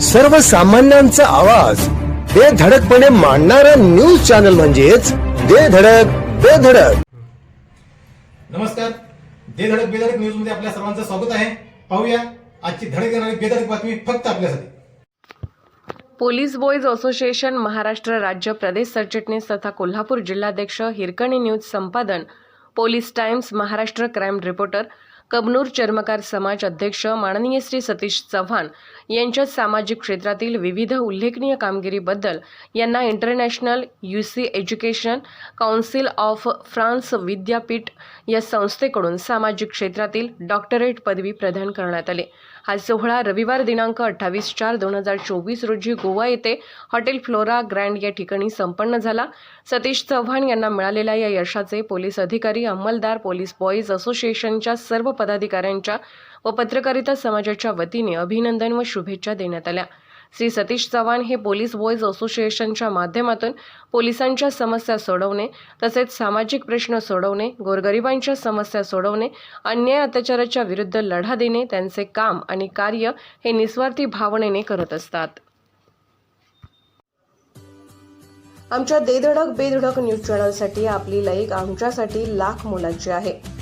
सर्वसामान्यांचा आवाज. बेधडकपणे मांडणारा न्यूज चॅनल म्हणजेच बेधडक बेधडक नमस्कार. दे धडक बेधडक न्यूजमध्ये आपल्या सर्वांचं स्वागत आहे. पाहूया आजची धडक येणारी बेधडक बातमी फक्त आपल्यासाठी. पोलीस बॉयज असोसिएशन महाराष्ट्र राज्य प्रदेश सरचिटणीस तथा कोल्हापूर जिल्हाध्यक्ष हिरकणी न्यूज संपादन police times Maharashtra crime reporter Kabnur चर्मकार समाज अध्यक्ष माननीय श्री सतीश चव्हाण यांच्या सामाजिक क्षेत्रातील विविध उल्लेखनीय कामगिरीबद्दल यांना international U C education council of France विद्यापीठ या संस्थेकडून सामाजिक क्षेत्रातील डॉक्टरेट पदवी प्रदान करण्यात आली. हा सोहळा रविवार दिनांक अठ्ठावीस चार दोन हजार चोवीस रोजी गोवा येथे हॉटेल फ्लोरा ग्रँड या ठिकाणी संपन्न झाला. सतीश चव्हाण यांना मिळालेल्या या यशाचे पोलीस अधिकारी अंमलदार पोलीस बॉईज असोसिएशनच्या सर्व पदाधिकाऱ्यांच्या व पत्रकारिता समाजाच्या वतीने अभिनंदन व शुभेच्छा देण्यात आल्या. श्री सतीश चव्हाण हे पोलीस बॉईज असोसिएशनच्या माध्यमातून पोलिसांच्या समस्या सोडवणे तसेच सामाजिक प्रश्न सोडवणे गोरगरिबांच्या समस्या सोडवणे अन्याय अत्याचाराच्या विरुद्ध लढा देणे त्यांचे काम आणि कार्य हे निस्वार्थी भावनेने करत असतात. आमच्या देधडक बेधडक न्यूज चॅनलसाठी आपली लाईक आमच्यासाठी लाख मोलाची आहे.